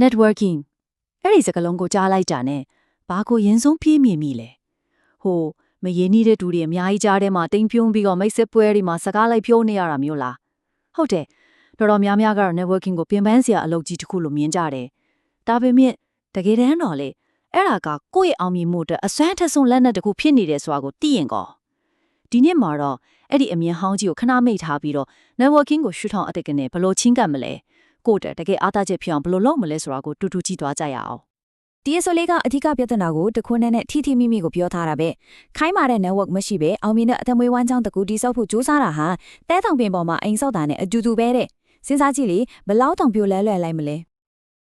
networking အဲ့ဒီစကားလုံးကိုကြားလိုက်တာနဲ့ဘာကိုရင်ဆုံးပြေးမြင်မိလဲဟိုမရင်းနှီးတဲ့တူတွေအများကြီးကြားထဲမှာတိမ်ပြုံးပြီးတော့မိတ်ဆက်ပွဲတွေမှာစကားလိုက်ပြောနေရတာမျိုးလားဟုတ်တယ်တော်တော်များများကတော့ networking ကိုပြင်ပန်းစရာအလုပ်ကြီးတစ်ခုလို့မြင်ကြတယ်ဒါပေမဲ့တကယ်တမ်းတော့လေအဲ့ဒါကကိုယ့်ရဲ့အောင်မြင်မှုအတွက်အစွမ်းထက်ဆုံးလက်နက်တစ်ခုဖြစ်နေတယ်ဆိုတာကိုသိရင်ကောဒီနေ့မှာတော့အဲ့ဒီအမြင်ဟောင်းကြီးကိုခဏမိတ်ထားပြီးတော့ networking ကိုရှုထောင့်အတက်ကနေဘယ်လိုချင်းကပ်မလဲ ကိုယ့်အတွက်တကယ်အားသားချက်ဖြစ်အောင်ဘယ်လိုလုပ်မလဲဆိုတာကိုတူတူကြည့်သွားကြရအောင်ဒီအဆိုလေးကအဓိကပြဿနာကိုတခွန်းနဲ့နဲ့ထိထိမိမိကိုပြောထားတာပဲခိုင်းမာတဲ့ network မရှိပဲအောင်မြင်တဲ့အသက်မွေးဝမ်းကြောင်းတကူတိစောက်ဖို့ကြိုးစားတာဟာတဲတောင်ပင်ပေါ်မှာအိမ်ဆောက်တာနဲ့အတူတူပဲတဲ့စဉ်းစားကြည့်လေဘယ်လောက်တောင်ပြိုလဲလွယ်လိုက်မလဲ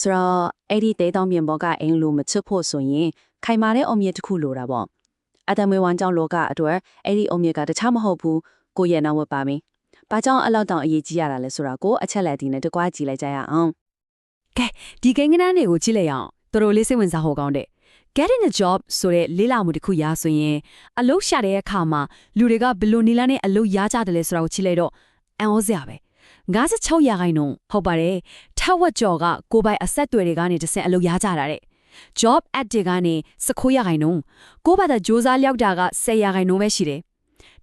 ဆိုတော့အဲ့ဒီတဲတောင်ပြင်ပေါ်ကအင်းလိုမချစ်ဖို့ဆိုရင်ခိုင်မာတဲ့အုံမြစ်တစ်ခုလိုတာပေါ့အတမွေဝမ်းကြောင်းလောကအတွက်အဲ့ဒီအုံမြစ်ကတခြားမဟုတ်ဘူးကိုယ့်ရဲ့နောက်ဝတ်ပါမင်း ဘာကြောင့်အဲ့လောက်တောင်အရေးကြီးရတာလဲဆိုတာကိုအချက်လက်ဒီနဲ့တကွာကြည့်လိုက်ကြရအောင်ဒီကိန်းဂဏန်းတွေကိုကြည့်လိုက်အောင်တော်တော်လေးစိတ်ဝင်စားဟောကောင်းတဲ့ getting a job ဆိုတဲ့လေးလာမှုတစ်ခုရဆိုရင်အလုပ်ရှာတဲ့အခါမှာလူတွေကဘယ်လိုနေလန်းနဲ့အလုပ်ရကြတယ်လဲဆိုတာကိုကြည့်လိုက်တော့အံ့ဩစရာပဲ56ရာခိုင်နှုန်းဟုတ်ပါတယ်ထက်ဝက်ကျော်ကကိုယ်ပိုင်အဆက်အသွယ်တွေကနေတစ်ဆင့်အလုပ်ရကြတာတဲ့ job ad တွေကနေ19ရာခိုင်နှုန်းကိုယ့်ဘာသာစ조사လျောက်တာက10ရာခိုင်နှုန်းပဲရှိတယ်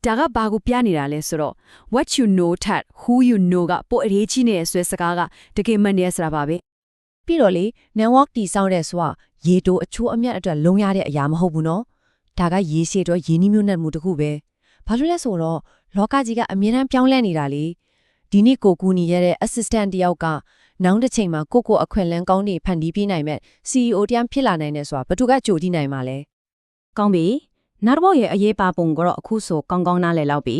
ဒါကဘာကိုပြနေတာလဲဆိုတော့ what you know that who you know ကပိုအရေးကြီးနေတဲ့ဆွဲစကားကတကယ်မှန်နေရစတာပါပဲပြီးတော့လေ network တီစောင်းတဲ့ဆိုတာရေတိုအချိုးအမြတ်အတွက်လုံရတဲ့အရာမဟုတ်ဘူးနော်ဒါကရေရှည်တော့ရင်းနှီးမြှုပ်နှံမှုတစ်ခုပဲဘာလို့လဲဆိုတော့လောကကြီးကအမြဲတမ်းပြောင်းလဲနေတာလေဒီနေ့ကိုကူညီရတဲ့ assistant တယောက်ကနောက်တစ်ချိန်မှာကိုကိုအခွင့်အလန်းကောင်းတွေဖန်တီးပေးနိုင်မဲ့ CEO တရားဖြစ်လာနိုင်တယ်ဆိုတာဘယ်သူကကြိုတည်နိုင်မှာလဲကောင်းပြီ နောက်တစ်ဘောရဲ့အရေးပါပုံကတော့အခုဆိုကောင်းကောင်းနားလည်လောက်ပြီ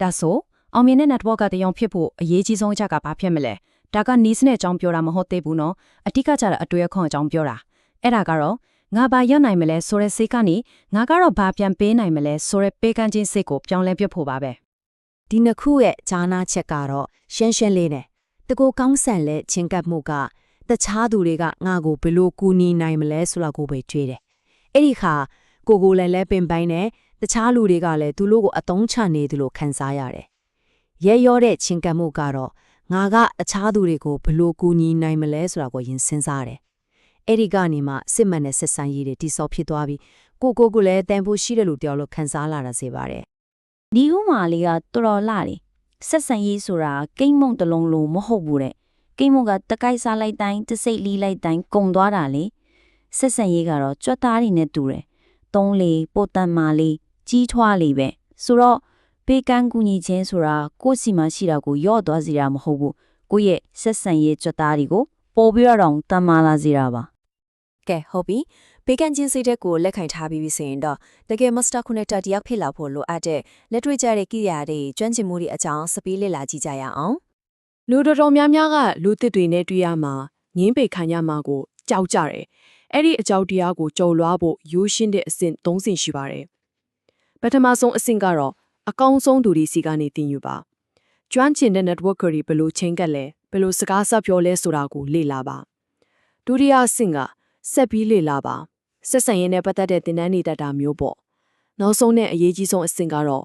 ဒါဆိုအောင်မြင်တဲ့ network ကတယောင်ဖြစ်ဖို့အရေးကြီးဆုံးအချက်ကဘာဖြစ်မလဲဒါကနီးစနဲ့အကြောင်းပြောတာမဟုတ်သေးဘူးနော်အတိကကြတဲ့အတွေ့အခွင့်အကြောင်းပြောတာအဲ့ဒါကတော့ငါဘာရနိုင်မလဲဆိုတဲ့စိတ်ကနေငါကတော့ဘာပြန်ပေးနိုင်မလဲဆိုတဲ့ပေးကမ်းခြင်းစိတ်ကိုပြောင်းလဲပြဖို့ပါပဲဒီနှစ်ခုရဲ့ဂျာနာချက်ကတော့ရှင်းရှင်းလေးနဲ့တကူကောင်းဆန်လက်ချင်းကပ်မှုကတခြားသူတွေကငါ့ကိုဘယ်လိုကူညီနိုင်မလဲဆိုတာကိုပဲကြွေးတယ်အဲ့ဒီခါ ကိုကိုလည်းလဲပင်ပိုင်းနဲ့တခြားလူတွေကလည်းသူတို့ကိုအတုံးချနေသူလိုခံစားရတယ်ရဲရောတဲ့ချင်းကပ်မှုကတော့ငါကအခြားသူတွေကိုဘယ်လိုကူညီနိုင်မလဲဆိုတာကိုရင်စဉ်းစားတယ်အဲ့ဒီကနေမှစစ်မှန်တဲ့ဆက်ဆံရေးတွေတိစောက်ဖြစ်သွားပြီးကိုကိုကိုလည်းတန်ဖို့ရှိတယ်လို့ပြောလို့ခံစားလာတာစေပါတယ်ဒီဥမာလေးကတော်တော်လှတယ်ဆက်ဆံရေးဆိုတာကိမ့်မုံတစ်လုံးလုံးမဟုတ်ဘူးတဲ့ကိမ့်မုံကတကိုက်စားလိုက်တိုင်းတစိတ်လီးလိုက်တိုင်းကုံသွားတာလေဆက်ဆံရေးကတော့ကြွက်သားတွေနဲ့တူတယ် သုံးလေပိုတန်မာလေးကြီးထွားလေပဲဆိုတော့ပေးကမ်းကူညီခြင်းဆိုတာကိုယ့်စီမှာရှိတာကိုယော့သွားစေတာမဟုတ်ဘူးကိုယ့်ရဲ့ဆက်ဆံရေးကြွက်သားတွေကိုပို့ပြီးတော့တန်မာလာစေတာပါကဲဟုတ်ပြီဘေးကန်ချင်းစိတ်တဲ့ကိုလက်ခံထားပြီးပြီဆိုရင်တော့တကယ် master connector တယောက်ဖြစ်လာဖို့လိုအပ်တဲ့လက်တွေ့ကျတဲ့ကိရိယာတွေကျွမ်းကျင်မှုတွေအကြောင်းစပီးလေ့လာကြည့်ကြရအောင်လူတော်တော်များများကလူသစ်တွေနဲ့တွေ့ရမှာငင်းပေခံရမှာကိုကြောက်ကြတယ်။ အဲ့ဒီအကြောက်တရားကိုကြုံလွှားဖို့ရိုးရှင်းတဲ့အဆင့်၃ဆင့်ရှိပါတယ်။ပထမဆုံးအဆင့်ကတော့အကောင်းဆုံးသူတွေစီကနေတင်ယူပါ။ကျွမ်းကျင်တဲ့ networker တွေဘယ်လိုချင်းကပ်လဲဘယ်လိုစကားဆက်ပြောလဲဆိုတာကိုလေ့လာပါ။ဒုတိယအဆင့်ကဆက်ပြီးလေ့လာပါ။ဆက်ဆံရေးနဲ့ပတ်သက်တဲ့သင်တန်းတွေတက်တာမျိုးပေါ့။နောက်ဆုံးနဲ့အရေးကြီးဆုံးအဆင့်ကတော့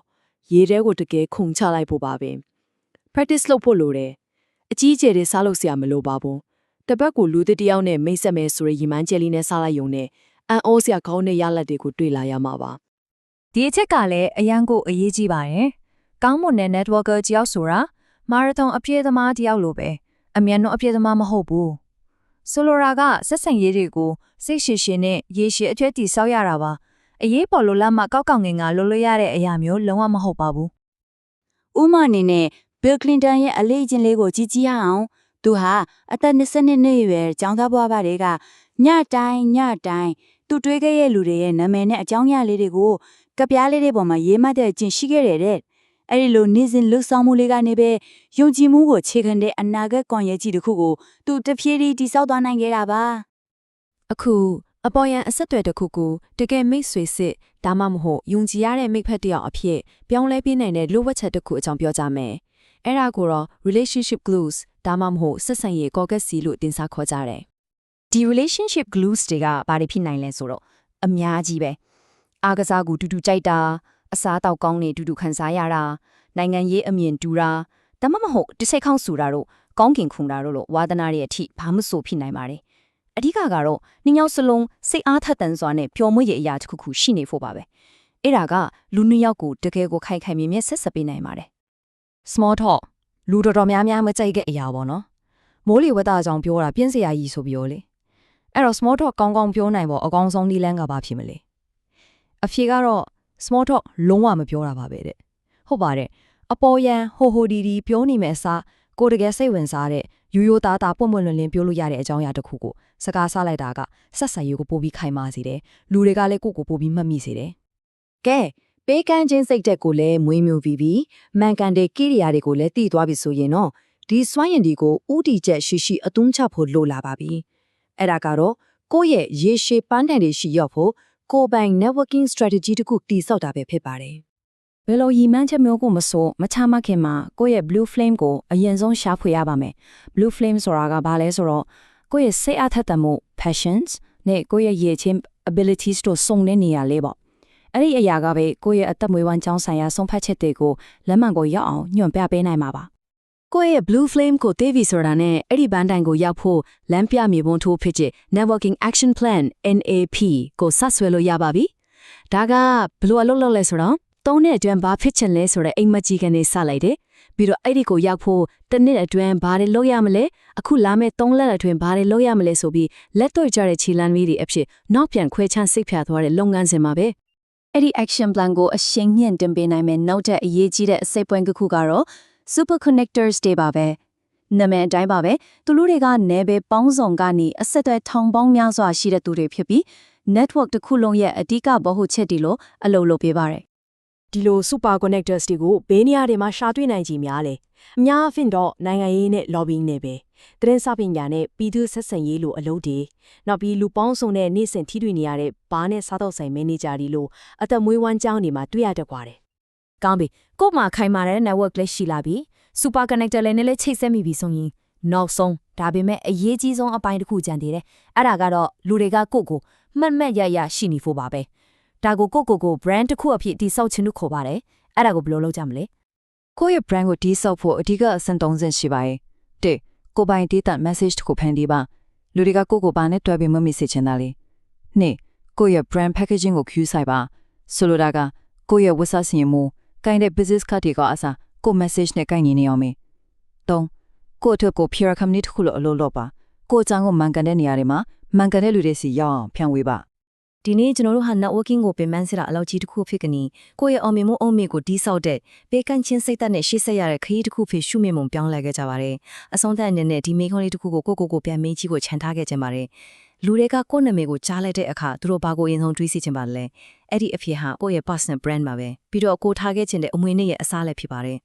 ရေးတဲကိုတကယ်ခုန်ချလိုက်ဖို့ပါပဲ။ practice လုပ်ဖို့လိုတယ်။အကြီးအကျယ်တွေစားလို့ဆရာမလိုပါဘူး။ တပတ်ကိုလူသစ်တစ်ယောက်နဲ့မိတ်ဆက်မယ်ဆိုရရည်မှန်းချက်လေးနဲ့စားလိုက်ရုံနဲ့အန်အိုးဆရာကောင်းတဲ့ရလဒ်တွေကိုတွေ့လာရမှာပါဒီအချက်ကလည်းအရန်ကိုအရေးကြီးပါတယ်ကောင်းမွန်တဲ့ networker တယောက်ဆိုတာမာရသွန်အပြည့်သမားတယောက်လိုပဲအမြန်နှုန်းအပြည့်သမားမဟုတ်ဘူးဆိုလိုတာကဆက်ဆံရေးတွေကိုစိတ်ရှည်ရှည်နဲ့ရေရှည်အကျွဲတီဆောက်ရတာပါအရေးပေါ်လိုလားမှကောက်ကောက်ငင်ကလိုလို့ရတဲ့အရာမျိုးလုံးဝမဟုတ်ပါဘူးဥမာအနေနဲ့ Bill Clinton ရဲ့အလေးအကျင့်လေးကိုကြည့်ကြည့်ရအောင် သူဟာအသက်22နှစ်အရွယ်ကျောင်းသားဘဝပါတွေကညတိုင်းညတိုင်းသူတွေးခဲ့ရဲ့လူတွေရဲ့နာမည်နဲ့အကြောင်းအရာလေးတွေကိုကပြားလေးတွေပေါ်မှာရေးမှတ်တဲ့အကျင့်ရှိခဲ့တယ်တဲ့အဲ့ဒီလိုနေ့စဉ်လှုပ်ဆောင်မှုလေးကနေပဲယုံကြည်မှုကိုခြေခံတဲ့အနာဂတ်ကွန်ရက်ကြီးတစ်ခုကိုသူတဖြည်းဖြည်းတိစောက်သွားနိုင်ခဲ့တာပါအခုအပေါ်ယံအဆက်အသွယ်တစ်ခုကိုတကယ်မိတ်ဆွေစစ်ဒါမှမဟုတ်ယုံကြည်ရတဲ့မိတ်ဖက်တစ်ယောက်အဖြစ်ပြောင်းလဲပေးနိုင်တဲ့လိုဝက်ချက်တစ်ခုအကြောင်းပြောကြမယ်။အဲ့ဒါကိုတော့ relationship glues ဒါမှမဟုတ်ဆက်ဆံရေးကောကက်စီလို့တင်စားခေါ်ကြတယ်ဒီ relationship glues တွေကဘာတွေဖြစ်နိုင်လဲဆိုတော့အများကြီးပဲအားကစားကိုတူတူကြိုက်တာအစားတောက်ကောင်းနေတူတူခံစားရတာနိုင်ငံရေးအမြင်တူတာဒါမှမဟုတ်တစ်စိတ်ခေါင်းဆူတာတို့ကောင်းကင်ခုန်တာတို့လို့ဝါသနာတွေအထိဘာမှမဆိုဖြစ်နိုင်ပါတယ်အဓိကကတော့နှင်းယောက်စလုံးစိတ်အားထက်သန်စွာနဲ့ပျော်မွေ့ရဲ့အရာတစ်ခုခုရှိနေဖို့ပါပဲအဲ့ဒါကလူနှစ်ယောက်ကိုတကယ်ကိုခိုင်ခိုင်မြဲမြဲဆက်ဆက်ပေးနိုင်ပါတယ် small talk လူတော်တော်များများမကြိုက်တဲ့အရာပေါ့နော်မိုးလေဝသအကြောင်းပြောတာပြင်းစရာကြီးဆိုပြီးရောလေအဲ့တော့ small talk ကောင်းကောင်းပြောနိုင်ဖို့အကောင်းဆုံးနည်းလမ်းကဘာဖြစ်မလဲအဖြေကတော့ small talk လုံးဝမပြောတာပါပဲတဲ့ဟုတ်ပါတယ်အပေါ်ယံဟိုဟိုဒီဒီပြောနေမယ်အစားကိုယ်တကယ်စိတ်ဝင်စားတဲ့ရိုးရိုးသားသားပွင့်ပွင့်လင်းလင်းပြောလို့ရတဲ့အကြောင်းအရာတစ်ခုကိုစကားဆလိုက်တာကဆက်ဆံရေးကိုပို့ပြီးခိုင်မာစေတယ်လူတွေကလည်းကိုယ့်ကိုပို့ပြီးမှတ်မိစေတယ်ကဲ ပေးကမ်းခြင်းစိတ်တက်ကိုလည်းမွေးမျိုးပြီးပြီးမှန်ကန်တဲ့ကိရိယာတွေကိုလည်းတည်သွားပြီဆိုရင်တော့ဒီစွမ်းရင်ဒီကိုဥတီချက်ရှိရှိအသွင်းချဖို့လိုလာပါပြီအဲ့ဒါကတော့ကိုယ့်ရဲ့ရေရှည်ပန်းတန်တွေရှိရောက်ဖို့ကိုယ်ပိုင် networking strategy တခုတည်ဆောက်တာပဲဖြစ်ပါတယ်ဘယ်လိုရည်မှန်းချက်မျိုးကိုမဆိုမချမခင်မှာကိုယ့်ရဲ့ blue flame ကိုအရင်ဆုံးရှာဖွေရပါမယ် blue flame ဆိုတာကဘာလဲဆိုတော့ကိုယ့်ရဲ့စိတ်အားထက်သန်မှု passions နဲ့ကိုယ့်ရဲ့ရည်ချင်း abilities တို့စုံတဲ့နေရာလေးပေါ့ အဲ့ဒီအရာကပဲကိုယ့်ရဲ့အသက်မွေးဝမ်းကြောင်းဆိုင်ရာဆုံးဖြတ်ချက်တွေကိုလက်မှန်ကိုရောက်အောင်ညွှန်ပြပေးနိုင်မှာပါကိုယ့်ရဲ့ blue flame ကိုတေးပြီဆိုတာနဲ့အဲ့ဒီဘန်းတိုင်ကိုရောက်ဖို့လမ်းပြမြေပုံထိုးဖြစ်တဲ့ networking action plan NAP ကိုစဆွဲလို့ရပါပြီ။ဒါကဘယ်လိုအလုပ်လုပ်လဲဆိုတော့သုံးနှစ်အတွင်းဘာဖြစ်ချင်လဲဆိုတဲ့အိမ်မက်ကြီးကနေစလိုက်တယ်။ပြီးတော့အဲ့ဒီကိုရောက်ဖို့တစ်နှစ်အတွင်းဘာတွေလုပ်ရမလဲအခုလာမယ့်သုံးလက်အတွင်းဘာတွေလုပ်ရမလဲဆိုပြီးလက်တွေ့ကြတဲ့ခြေလှမ်းလေးတွေအဖြစ်နောက်ပြန်ခွဲခြမ်းစိတ်ဖြာသွားတဲ့လုပ်ငန်းစဉ်မှာပဲ အဲ့ဒီ action plan ကိုအရှိန်မြင့်တင်ပေးနိုင်မယ့်နောက်တဲ့အရေးကြီးတဲ့အစိတ်ပွင့်တစ်ခုကတော့ super connectors တွေပါပဲနာမည်အတိုင်းပါပဲသူတို့တွေကနယ်ပယ်ပေါင်းစုံကနေအဆက်အသွယ်ထောင်ပေါင်းများစွာရှိတဲ့သူတွေဖြစ်ပြီး network တစ်ခုလုံးရဲ့အဓိကဗဟုချက်တီလို့အလုပ်လုပ်ပေးပါတယ် ဒီလို super connectors တွေကိုဘေးနေရာတွေမှာရှာတွေ့နိုင်ကြများလေအများအဖင်တော့နိုင်ငံရေးနဲ့ lobbying နဲ့ပဲတရင်စပညာနဲ့ပြည်သူဆက်ဆံရေးလိုအလုပ်တွေနောက်ပြီးလူပေါင်းစုံနဲ့နေ့စဉ်ထိတွေ့နေရတဲ့ဘားနဲ့စားတော့ဆိုင်မန်နေဂျာတွေလိုအသက်မွေးဝမ်းကြောင်းတွေမှာတွေ့ရတတ်ကြတယ်ကောင်းပြီကို့မှာခိုင်မာတဲ့ network လည်းရှိလာပြီ super connector လည်းနဲ့လည်းချိတ်ဆက်မိပြီဆိုရင်နောက်ဆုံးဒါပေမဲ့အရေးကြီးဆုံးအပိုင်းတစ်ခုကြံသေးတယ်အဲ့ဒါကတော့လူတွေကကိုယ့်ကိုမှတ်မှတ်ရရရှိနေဖို့ပါပဲ ဒါကိုကိုယ့်ကိုယ်ကို brand တစ်ခုအဖြစ်တိစောက်ခြင်းလို့ခေါ်ပါတယ်အဲ့ဒါကိုဘယ်လိုလုပ်ကြမလဲကိုယ့်ရဲ့ brand ကိုတီးဆောက်ဖို့အဓိကအဆင့်၃ဆင့်ရှိပါတယ်။တစ်ကိုယ်ပိုင် data message တစ်ခုဖန်တီးပါလူတွေကကိုယ့်ကိုယ်ပါနဲ့တွဲပြီးမမိစေချင်တာလေ။နှစ်ကိုယ့်ရဲ့ brand packaging ကို queue ဆိုင်ပါဆိုလိုတာကကိုယ့်ရဲ့ဝတ်စားစင်ရမှုကိုင်းတဲ့ business card တွေကအစားကိုယ့် message နဲ့ကိုင်းနေနေအောင်မေ။သုံးကိုယ့်အတွက်ကို PR company တစ်ခုလို့အလုပ်လုပ်ပါကိုယ့်အကြောင်းကိုမှန်ကန်တဲ့နေရာတွေမှာမှန်ကန်တဲ့လူတွေစီရောက်အောင်ဖြန့်ဝေပါ ဒီနေ့ကျွန်တော်တို့ဟာ networking ကိုပင်ပန်းစရာအလောက်ကြီးတစ်ခုဖြစ်ကနီကိုယ့်ရဲ့အောင်မြင်မှုအုံမြင့်ကိုတီးဆောက်တဲ့ပေးကန့်ချင်းစိတ်သက်နဲ့ရှေ့ဆက်ရတဲ့ခရီးတစ်ခုဖြစ်ရှုမြင်မှုပြောင်းလဲခဲ့ကြပါတယ်အဆုံးသတ်အနေနဲ့ဒီမိခွန်းလေးတစ်ခုကိုကိုကိုကိုပြန်မင်းကြီးကိုခြံထားခဲ့ကြပါတယ်လူတွေကကိုယ့်နာမည်ကိုကြားလိုက်တဲ့အခါသူတို့ဘာကိုအရင်ဆုံးတွေးစီချင်ပါလဲအဲ့ဒီအဖြစ်ဟာကိုယ့်ရဲ့ personal brand ပါပဲပြီးတော့ကိုထားခဲ့ခြင်းတဲ့အမွေနဲ့ရဲ့အစားလည်းဖြစ်ပါတယ်